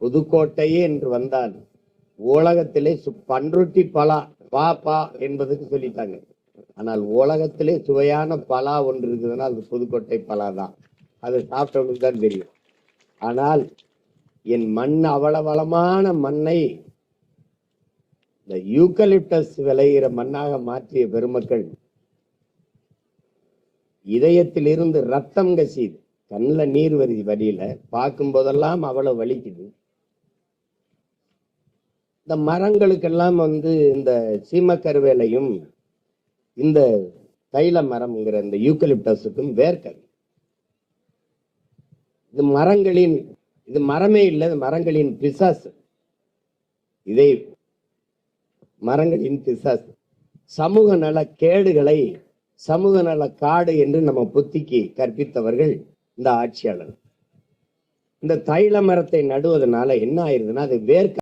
புதுக்கோட்டையே என்று வந்தால் உலகத்திலே சு- பன்ருட்டி பலா பா பா என்பதுக்கு சொல்லிட்டாங்க. ஆனால் உலகத்திலே சுவையான பலா ஒன்று இருக்குதுன்னா அது புதுக்கோட்டை பலா தான் அதை சாப்பிட்டவங்களுக்கு தான் தெரியும். ஆனால் என் மண் அவளவளமான மண்ணை இந்த யூக்கலிப்டஸ் விளைகிற மண்ணாக மாற்றிய பெருமக்கள் இதயத்தில் இருந்து ரத்தம் கசியுது. கண்ணில் நீர் வருது வழியில. பார்க்கும் போதெல்லாம் அவ்வளவு வலிக்குது. இந்த மரங்களுக்கெல்லாம் வந்து இந்த சீமக்கருவேலையும் இந்த தைல மரம்ங்கிற இந்த யூக்கலிப்டஸுக்கும் வேர்க்கல் இது மரங்களின் இது மரமே இல்லை இது மரங்களின் பிசாசு. இதை மரங்களின் பிசாசு. சமூக நல கேடுகளை சமூக நல காடு என்று நம்ம புத்திக்கு கற்பித்தவர்கள் இந்த ஆட்சியாளர் இந்த தைல மரத்தை நடுவதனால என்ன ஆயிருதுன்னா அது வேர்க்க